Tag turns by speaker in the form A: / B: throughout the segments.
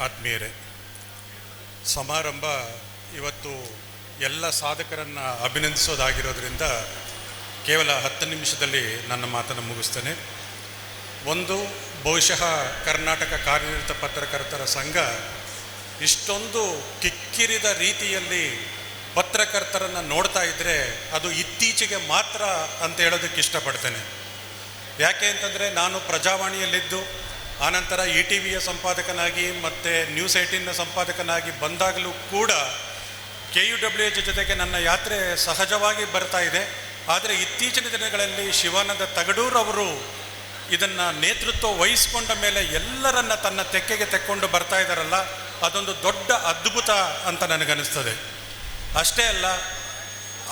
A: ಆತ್ಮೀಯರೇ, ಸಮಾರಂಭ ಇವತ್ತು ಎಲ್ಲ ಸಾಧಕರನ್ನು ಅಭಿನಂದಿಸೋದಾಗಿರೋದ್ರಿಂದ ಕೇವಲ ಹತ್ತು ನಿಮಿಷದಲ್ಲಿ ನನ್ನ ಮಾತನ್ನು ಮುಗಿಸ್ತೇನೆ. ಒಂದು, ಬಹುಶಃ ಕರ್ನಾಟಕ ಕಾರ್ಯನಿರತ ಪತ್ರಕರ್ತರ ಸಂಘ ಇಷ್ಟೊಂದು ಕಿಕ್ಕಿರಿದ ರೀತಿಯಲ್ಲಿ ಪತ್ರಕರ್ತರನ್ನು ನೋಡ್ತಾ ಇದ್ದರೆ ಅದು ಇತ್ತೀಚೆಗೆ ಮಾತ್ರ ಅಂತ ಹೇಳೋದಕ್ಕೆ ಇಷ್ಟಪಡ್ತೇನೆ. ಯಾಕೆ ಅಂತಂದರೆ ನಾನು ಪ್ರಜಾವಾಣಿಯಲ್ಲಿದ್ದು ಆನಂತರ ಇ ಟಿ ವಿಯ ಸಂಪಾದಕನಾಗಿ ಮತ್ತು ನ್ಯೂಸ್ ಏಯ್ಟೀನ್ನ ಸಂಪಾದಕನಾಗಿ ಬಂದಾಗಲೂ ಕೂಡ ಕೆ ಯು ಡಬ್ಲ್ಯೂ ಎಚ್ ಜೊತೆಗೆ ನನ್ನ ಯಾತ್ರೆ ಸಹಜವಾಗಿ ಬರ್ತಾ ಇದೆ. ಆದರೆ ಇತ್ತೀಚಿನ ದಿನಗಳಲ್ಲಿ ಶಿವಾನಂದ ತಗಡೂರ್ ಅವರು ಇದನ್ನು ನೇತೃತ್ವ ವಹಿಸಿಕೊಂಡ ಮೇಲೆ ಎಲ್ಲರನ್ನ ತನ್ನ ತೆಕ್ಕೆಗೆ ತೆಕ್ಕೊಂಡು ಬರ್ತಾ ಇದ್ದಾರಲ್ಲ, ಅದೊಂದು ದೊಡ್ಡ ಅದ್ಭುತ ಅಂತ ನನಗನ್ನಿಸ್ತದೆ. ಅಷ್ಟೇ ಅಲ್ಲ,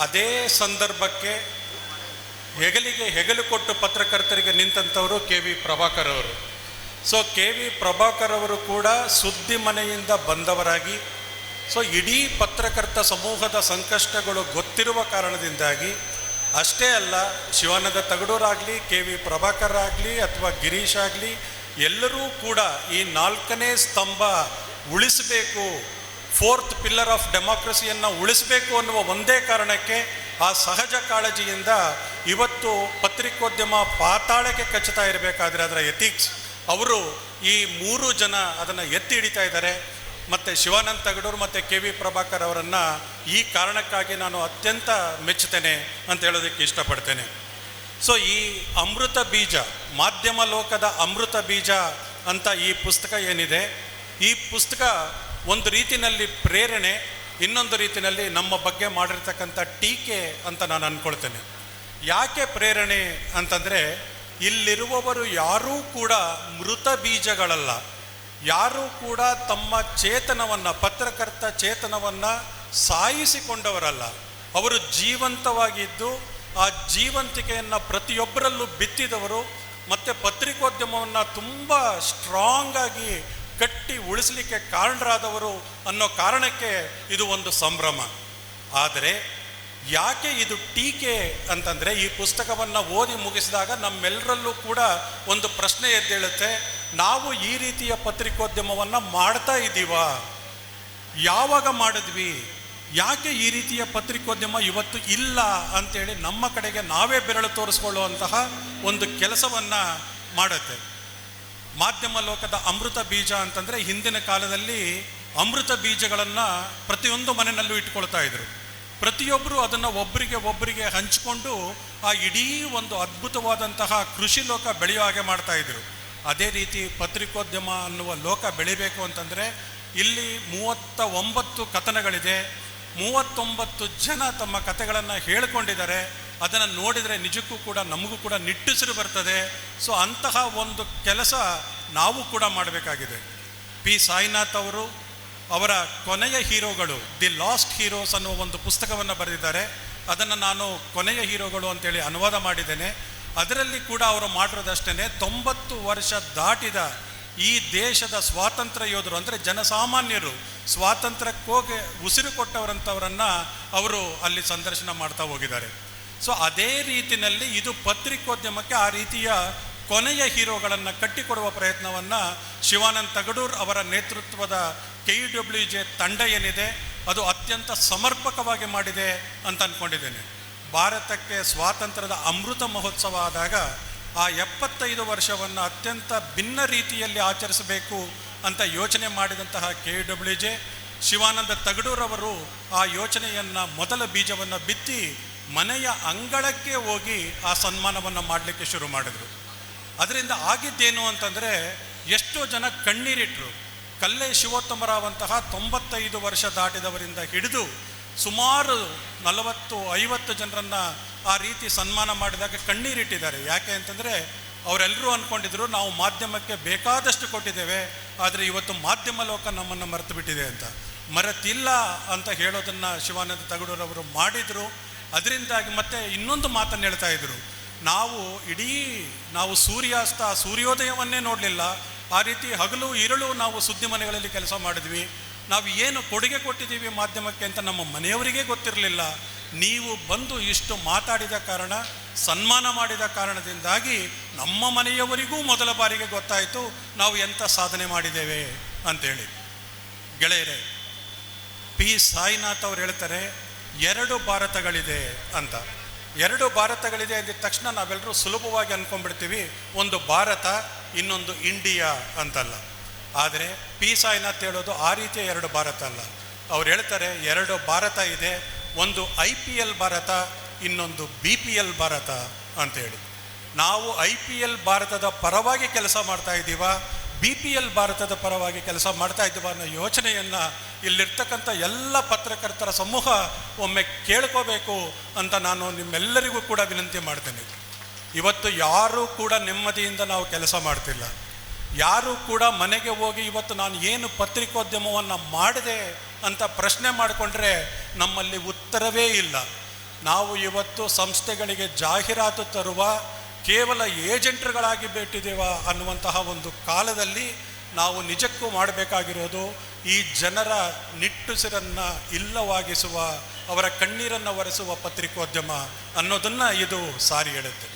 A: ಅದೇ ಸಂದರ್ಭಕ್ಕೆ ಹೆಗಲಿಗೆ ಹೆಗಲು ಕೊಟ್ಟು ಪತ್ರಕರ್ತರಿಗೆ ನಿಂತಂಥವರು ಕೆ ವಿ ಪ್ರಭಾಕರ್ ಅವರು. ಸೊ ಕೆ ವಿ ಪ್ರಭಾಕರ್ ಅವರು ಕೂಡ ಸುದ್ದಿ ಮನೆಯಿಂದ ಬಂದವರಾಗಿ ಸೊ ಇಡೀ ಪತ್ರಕರ್ತ ಸಮೂಹದ ಸಂಕಷ್ಟಗಳು ಗೊತ್ತಿರುವ ಕಾರಣದಿಂದಾಗಿ, ಅಷ್ಟೇ ಅಲ್ಲ, ಶಿವಾನಂದ ತಗಡೂರಾಗಲಿ ಕೆ ವಿ ಪ್ರಭಾಕರ್ ಆಗಲಿ, ಅಥವಾ ಗಿರೀಶ್ ಆಗಲಿ, ಎಲ್ಲರೂ ಕೂಡ ಈ ನಾಲ್ಕನೇ ಸ್ತಂಭ ಉಳಿಸಬೇಕು ಫೋರ್ತ್ ಪಿಲ್ಲರ್ ಆಫ್ ಡೆಮಾಕ್ರಸಿಯನ್ನು ಉಳಿಸಬೇಕು ಅನ್ನುವ ಒಂದೇ ಕಾರಣಕ್ಕೆ ಆ ಸಹಜ ಕಾಳಜಿಯಿಂದ ಇವತ್ತು ಪತ್ರಿಕೋದ್ಯಮ ಪಾತಾಳಕ್ಕೆ ಕಚ್ಚುತ್ತಾ ಇರಬೇಕಾದ್ರೆ ಅದರ ಎಥಿಕ್ಸ್ ಅವರು ಈ ಮೂರು ಜನ ಅದನ್ನು ಎತ್ತಿ ಹಿಡಿತಾ ಇದ್ದಾರೆ. ಮತ್ತು ಶಿವಾನಂದ ತಗಡೂರು ಮತ್ತು ಕೆ ವಿ ಪ್ರಭಾಕರ್ ಅವರನ್ನು ಈ ಕಾರಣಕ್ಕಾಗಿ ನಾನು ಅತ್ಯಂತ ಮೆಚ್ಚುತ್ತೇನೆ ಅಂತ ಹೇಳೋದಕ್ಕೆ ಇಷ್ಟಪಡ್ತೇನೆ. ಸೊ ಈ ಅಮೃತ ಬೀಜ, ಮಾಧ್ಯಮ ಲೋಕದ ಅಮೃತ ಬೀಜ ಅಂತ ಈ ಪುಸ್ತಕ ಏನಿದೆ? ಈ ಪುಸ್ತಕ ಒಂದು ರೀತಿಯಲ್ಲಿ ಪ್ರೇರಣೆ, ಇನ್ನೊಂದು ರೀತಿಯಲ್ಲಿ ನಮ್ಮ ಬಗ್ಗೆ ಮಾಡಿರ್ತಕ್ಕಂಥ ಟೀಕೆ ಅಂತ ನಾನು ಅಂದ್ಕೊಳ್ತೇನೆ ಯಾಕೆ ಪ್ರೇರಣೆ ಅಂತಂದರೆ ಇಲ್ಲಿರುವವರು ಯಾರೂ ಕೂಡ ಮೃತ ಬೀಜಗಳಲ್ಲ. ಯಾರೂ ಕೂಡ ತಮ್ಮ ಚೇತನವನ್ನು, ಪತ್ರಕರ್ತ ಚೇತನವನ್ನು ಸಾಯಿಸಿಕೊಂಡವರಲ್ಲ. ಅವರು ಜೀವಂತವಾಗಿದ್ದು, ಆ ಜೀವಂತಿಕೆಯನ್ನು ಪ್ರತಿಯೊಬ್ಬರಲ್ಲೂ ಬಿತ್ತಿದವರು ಮತ್ತು ಪತ್ರಿಕೋದ್ಯಮವನ್ನು ತುಂಬ ಸ್ಟ್ರಾಂಗ್ ಆಗಿ ಕಟ್ಟಿ ಉಳಿಸಲಿಕ್ಕೆ ಕಾರಣರಾದವರು ಅನ್ನೋ ಕಾರಣಕ್ಕೆ ಇದು ಒಂದು ಸಂಭ್ರಮ. ಆದರೆ ಯಾಕೆ ಇದು ಟೀಕೆ ಅಂತಂದರೆ ಈ ಪುಸ್ತಕವನ್ನು ಓದಿ ಮುಗಿಸಿದಾಗ ನಮ್ಮೆಲ್ಲರಲ್ಲೂ ಕೂಡ ಒಂದು ಪ್ರಶ್ನೆ ಎದ್ದೇಳುತ್ತೆ, ನಾವು ಈ ರೀತಿಯ ಪತ್ರಿಕೋದ್ಯಮವನ್ನು ಮಾಡ್ತಾ ಇದ್ದೀವ? ಯಾವಾಗ ಮಾಡಿದ್ವಿ? ಯಾಕೆ ಈ ರೀತಿಯ ಪತ್ರಿಕೋದ್ಯಮ ಇವತ್ತು ಇಲ್ಲ ಅಂತೇಳಿ ನಮ್ಮ ಕಡೆಗೆ ನಾವೇ ಬೆರಳು ತೋರಿಸ್ಕೊಳ್ಳುವಂತಹ ಒಂದು ಕೆಲಸವನ್ನು ಮಾಡುತ್ತೆ. ಮಾಧ್ಯಮ ಲೋಕದ ಅಮೃತ ಬೀಜ ಅಂತಂದರೆ ಹಿಂದಿನ ಕಾಲದಲ್ಲಿ ಅಮೃತ ಬೀಜಗಳನ್ನು ಪ್ರತಿಯೊಂದು ಮನೆಯಲ್ಲೂ ಇಟ್ಕೊಳ್ತಾ ಇದ್ರು. ಪ್ರತಿಯೊಬ್ಬರು ಅದನ್ನು ಒಬ್ಬರಿಗೆ ಒಬ್ಬರಿಗೆ ಹಂಚಿಕೊಂಡು ಆ ಇಡೀ ಒಂದು ಅದ್ಭುತವಾದಂತಹ ಕೃಷಿ ಲೋಕ ಬೆಳೆಯೋ ಹಾಗೆ ಮಾಡ್ತಾಯಿದ್ರು ಅದೇ ರೀತಿ ಪತ್ರಿಕೋದ್ಯಮ ಅನ್ನುವ ಲೋಕ ಬೆಳಿಬೇಕು ಅಂತಂದರೆ ಇಲ್ಲಿ ಮೂವತ್ತ ಒಂಬತ್ತು ಕಥನಗಳಿದೆ. ಮೂವತ್ತೊಂಬತ್ತು ಜನ ತಮ್ಮ ಕಥೆಗಳನ್ನು ಹೇಳಿಕೊಂಡಿದ್ದಾರೆ. ಅದನ್ನು ನೋಡಿದರೆ ನಿಜಕ್ಕೂ ಕೂಡ ನಮಗೂ ಕೂಡ ನಿಟ್ಟುಸಿರು ಬರ್ತದೆ. ಸೊ ಅಂತಹ ಒಂದು ಕೆಲಸ ನಾವು ಕೂಡ ಮಾಡಬೇಕಾಗಿದೆ. ಪಿ. ಸಾಯಿನಾಥ್ ಅವರು ಅವರ ಕೊನೆಯ ಹೀರೋಗಳು, ದಿ ಲಾಸ್ಟ್ ಹೀರೋಸ್ ಅನ್ನುವ ಒಂದು ಪುಸ್ತಕವನ್ನು ಬರೆದಿದ್ದಾರೆ. ಅದನ್ನು ನಾನು ಕೊನೆಯ ಹೀರೋಗಳು ಅಂತೇಳಿ ಅನುವಾದ ಮಾಡಿದ್ದೇನೆ. ಅದರಲ್ಲಿ ಕೂಡ ಅವರು ಮಾಡಿರೋದಷ್ಟೇ ತೊಂಬತ್ತು ವರ್ಷ ದಾಟಿದ ಈ ದೇಶದ ಸ್ವಾತಂತ್ರ್ಯ ಯೋಧರು, ಅಂದರೆ ಜನಸಾಮಾನ್ಯರು, ಸ್ವಾತಂತ್ರ್ಯಕ್ಕೋಗಿ ಉಸಿರು ಕೊಟ್ಟವರಂಥವರನ್ನು ಅವರು ಅಲ್ಲಿ ಸಂದರ್ಶನ ಮಾಡ್ತಾ ಹೋಗಿದ್ದಾರೆ. ಸೊ ಅದೇ ರೀತಿಯಲ್ಲಿ ಇದು ಪತ್ರಿಕೋದ್ಯಮಕ್ಕೆ ಆ ರೀತಿಯ ಕೊನೆಯ ಹೀರೋಗಳನ್ನು ಕಟ್ಟಿಕೊಡುವ ಪ್ರಯತ್ನವನ್ನು ಶಿವಾನಂದ ತಗಡೂರ್ ಅವರ ನೇತೃತ್ವದ ಕೆ ಯು ಡಬ್ಲ್ಯೂ ಜೆ ತಂಡ ಏನಿದೆ, ಅದು ಅತ್ಯಂತ ಸಮರ್ಪಕವಾಗಿ ಮಾಡಿದೆ ಅಂತ ಅಂದ್ಕೊಂಡಿದ್ದೇನೆ ಭಾರತಕ್ಕೆ ಸ್ವಾತಂತ್ರ್ಯದ ಅಮೃತ ಮಹೋತ್ಸವ ಆದಾಗ ಆ ಎಪ್ಪತ್ತೈದು ವರ್ಷವನ್ನು ಅತ್ಯಂತ ಭಿನ್ನ ರೀತಿಯಲ್ಲಿ ಆಚರಿಸಬೇಕು ಅಂತ ಯೋಚನೆ ಮಾಡಿದಂತಹ K U W J Shivananda ತಗಡೂರವರು ಆ ಯೋಚನೆಯನ್ನು ಮೊದಲ ಬೀಜವನ್ನು ಬಿತ್ತಿ ಮನೆಯ ಅಂಗಳಕ್ಕೆ ಹೋಗಿ ಆ ಸನ್ಮಾನವನ್ನು ಮಾಡಲಿಕ್ಕೆ ಶುರು ಮಾಡಿದರು. ಅದರಿಂದ ಆಗಿದ್ದೇನು ಅಂತಂದರೆ ಎಷ್ಟೋ ಜನ ಕಣ್ಣೀರಿಟ್ಟರು ಕಲ್ಲೆ ಶಿವೋತ್ತಮರಾವಂತಹ ತೊಂಬತ್ತೈದು ವರ್ಷ ದಾಟಿದವರಿಂದ ಹಿಡಿದು ಸುಮಾರು ನಲವತ್ತು, ಐವತ್ತು ಜನರನ್ನು ಆ ರೀತಿ ಸನ್ಮಾನ ಮಾಡಿದಾಗ ಕಣ್ಣೀರಿಟ್ಟಿದ್ದಾರೆ. ಯಾಕೆ ಅಂತಂದರೆ ಅವರೆಲ್ಲರೂ ಅಂದ್ಕೊಂಡಿದ್ರು ನಾವು ಮಾಧ್ಯಮಕ್ಕೆ ಬೇಕಾದಷ್ಟು ಕೊಟ್ಟಿದ್ದೇವೆ, ಆದರೆ ಇವತ್ತು ಮಾಧ್ಯಮ ಲೋಕ ನಮ್ಮನ್ನು ಮರೆತು ಬಿಟ್ಟಿದೆ ಅಂತ. ಮರೆತಿಲ್ಲ ಅಂತ ಹೇಳೋದನ್ನು ಶಿವಾನಂದ ತಗಡೂರವರು ಮಾಡಿದರು. ಅದರಿಂದಾಗಿ ಮತ್ತೆ ಇನ್ನೊಂದು ಮಾತನ್ನು ಹೇಳ್ತಾ ಇದ್ರು. ನಾವು ಇಡೀ ನಾವು ಸೂರ್ಯಾಸ್ತ, ಸೂರ್ಯೋದಯವನ್ನೇ ನೋಡಲಿಲ್ಲ. ಆ ರೀತಿ ಹಗಲು ಇರಳು ನಾವು ಸುದ್ದಿ ಮನೆಗಳಲ್ಲಿ ಕೆಲಸ ಮಾಡಿದ್ವಿ. ನಾವು ಏನು ಕೊಡುಗೆ ಕೊಟ್ಟಿದ್ದೀವಿ ಮಾಧ್ಯಮಕ್ಕೆ ಅಂತ ನಮ್ಮ ಮನೆಯವರಿಗೆ ಗೊತ್ತಿರಲಿಲ್ಲ. ನೀವು ಬಂದು ಇಷ್ಟು ಮಾತಾಡಿದ ಕಾರಣ, ಸನ್ಮಾನ ಮಾಡಿದ ಕಾರಣದಿಂದಾಗಿ ನಮ್ಮ ಮನೆಯವರಿಗೂ ಮೊದಲ ಬಾರಿಗೆ ಗೊತ್ತಾಯಿತು ನಾವು ಎಂಥ ಸಾಧನೆ ಮಾಡಿದ್ದೇವೆ ಅಂತೇಳಿ. ಗೆಳೆಯರೇ, ಪಿ. ಸಾಯಿನಾಥ್ ಅವ್ರು ಹೇಳ್ತಾರೆ, ಎರಡು ಭಾರತಗಳಿದೆ ಅಂತ. ಎರಡು ಭಾರತಗಳಿದೆ ಅಂದಿದ ತಕ್ಷಣ ನಾವೆಲ್ಲರೂ ಸುಲಭವಾಗಿ ಅಂದ್ಕೊಂಡ್ಬಿಡ್ತೀವಿ ಒಂದು ಭಾರತ, ಇನ್ನೊಂದು ಇಂಡಿಯಾ ಅಂತಲ್ಲ. ಆದರೆ ಪಿ ಅಂತ ಹೇಳೋದು ಆ ರೀತಿಯ ಎರಡು ಭಾರತ ಅಲ್ಲ. ಅವ್ರು ಹೇಳ್ತಾರೆ ಎರಡು ಭಾರತ ಇದೆ, ಒಂದು ಐ ಪಿ ಎಲ್ ಭಾರತ, ಇನ್ನೊಂದು ಬಿ ಪಿ ಎಲ್ ಭಾರತ ಅಂತೇಳಿ ನಾವು ಐ ಪಿ ಎಲ್ ಭಾರತದ ಪರವಾಗಿ ಕೆಲಸ ಮಾಡ್ತಾ ಇದ್ದೀವ ಬಿ ಪಿ ಎಲ್ ಭಾರತದ ಪರವಾಗಿ ಕೆಲಸ ಮಾಡ್ತಾ ಇದ್ದೀವ ಅನ್ನೋ ಯೋಚನೆಯನ್ನು ಇಲ್ಲಿರ್ತಕ್ಕಂಥ ಎಲ್ಲ ಪತ್ರಕರ್ತರ ಸಮೂಹ ಒಮ್ಮೆ ಕೇಳ್ಕೋಬೇಕು ಅಂತ ನಾನು ನಿಮ್ಮೆಲ್ಲರಿಗೂ ಕೂಡ ವಿನಂತಿ ಮಾಡ್ತೇನೆ. ಇವತ್ತು ಯಾರೂ ಕೂಡ ನೆಮ್ಮದಿಯಿಂದ ನಾವು ಕೆಲಸ ಮಾಡ್ತಿಲ್ಲ. ಯಾರೂ ಕೂಡ ಮನೆಗೆ ಹೋಗಿ ಇವತ್ತು ನಾನು ಏನು ಪತ್ರಿಕೋದ್ಯಮವನ್ನು ಮಾಡಿದೆ ಅಂತ ಪ್ರಶ್ನೆ ಮಾಡಿಕೊಂಡ್ರೆ ನಮ್ಮಲ್ಲಿ ಉತ್ತರವೇ ಇಲ್ಲ. ನಾವು ಇವತ್ತು ಸಂಸ್ಥೆಗಳಿಗೆ ಜಾಹೀರಾತು ತರುವ ಕೇವಲ ಏಜೆಂಟ್ರುಗಳಾಗಿ ಬಿಟ್ಟಿದ್ದೇವ ಅನ್ನುವಂತಹ ಒಂದು ಕಾಲದಲ್ಲಿ ನಾವು ನಿಜಕ್ಕೂ ಮಾಡಬೇಕಾಗಿರೋದು ಈ ಜನರ ನಿಟ್ಟುಸಿರನ್ನು ಇಲ್ಲವಾಗಿಸುವ, ಅವರ ಕಣ್ಣೀರನ್ನು ಒರೆಸುವ ಪತ್ರಿಕೋದ್ಯಮ ಅನ್ನೋದನ್ನು ಇದು ಸಾರಿ ಹೇಳುತ್ತೆ.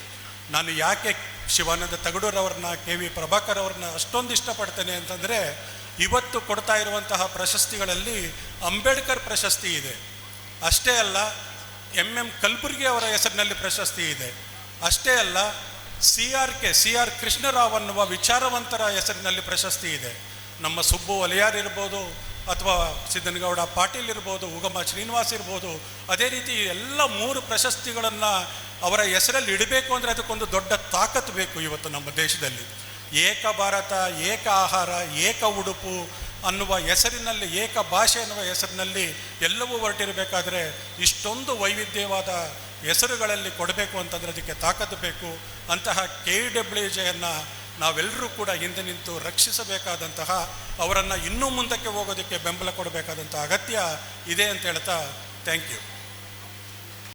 A: ನಾನು ಯಾಕೆ ಶಿವಾನಂದ ತಗಡೂರವ್ರನ್ನ, ಕೆ ವಿ ಪ್ರಭಾಕರ್ ಅವ್ರನ್ನ ಅಷ್ಟೊಂದು ಇಷ್ಟಪಡ್ತೇನೆ ಅಂತಂದರೆ, ಇವತ್ತು ಕೊಡ್ತಾ ಇರುವಂತಹ ಪ್ರಶಸ್ತಿಗಳಲ್ಲಿ ಅಂಬೇಡ್ಕರ್ ಪ್ರಶಸ್ತಿ ಇದೆ. ಅಷ್ಟೇ ಅಲ್ಲ, ಎಂ ಎಂ ಕಲ್ಬುರ್ಗಿ ಅವರ ಹೆಸರಿನಲ್ಲಿ ಪ್ರಶಸ್ತಿ ಇದೆ. ಅಷ್ಟೇ ಅಲ್ಲ, C R K, C R Krishnarao ಅನ್ನುವ ವಿಚಾರವಂತರ ಹೆಸರಿನಲ್ಲಿ ಪ್ರಶಸ್ತಿ ಇದೆ. ನಮ್ಮ ಸುಬ್ಬು ಒಲೆಯಾರ್ ಇರ್ಬೋದು, ಅಥವಾ ಸಿದ್ದನಗೌಡ ಪಾಟೀಲ್ ಇರ್ಬೋದು, ಉಗಮ ಶ್ರೀನಿವಾಸ್ ಇರ್ಬೋದು, ಅದೇ ರೀತಿ ಎಲ್ಲ ಮೂರು ಪ್ರಶಸ್ತಿಗಳನ್ನು ಅವರ ಹೆಸರಲ್ಲಿ ಇಡಬೇಕು ಅಂದರೆ ಅದಕ್ಕೊಂದು ದೊಡ್ಡ ತಾಕತ್ತು ಬೇಕು ಇವತ್ತು ನಮ್ಮ ದೇಶದಲ್ಲಿ. ಏಕ ಭಾರತ, ಏಕ ಆಹಾರ, ಏಕ ಉಡುಪು ಅನ್ನುವ ಹೆಸರಿನಲ್ಲಿ, ಏಕ ಭಾಷೆ ಅನ್ನುವ ಹೆಸರಿನಲ್ಲಿ ಎಲ್ಲವೂ ಹೊರಟಿರಬೇಕಾದ್ರೆ ಇಷ್ಟೊಂದು ವೈವಿಧ್ಯವಾದ ಹೆಸರುಗಳಲ್ಲಿ ಕೊಡಬೇಕು ಅಂತಂದರೆ ಅದಕ್ಕೆ ತಾಕತ್ತು ಬೇಕು. ಅಂತಹ ಕೆ ಡಬ್ಲ್ಯೂ ಜೆಯನ್ನು ನಾವೆಲ್ಲರೂ ಕೂಡ ಹಿಂದೆ ನಿಂತು ರಕ್ಷಿಸಬೇಕಾದಂತಹ, ಅವರನ್ನು ಇನ್ನೂ ಮುಂದಕ್ಕೆ ಹೋಗೋದಕ್ಕೆ ಬೆಂಬಲ ಕೊಡಬೇಕಾದಂಥ ಅಗತ್ಯ ಇದೆ ಅಂತ ಹೇಳ್ತಾ ಥ್ಯಾಂಕ್ ಯು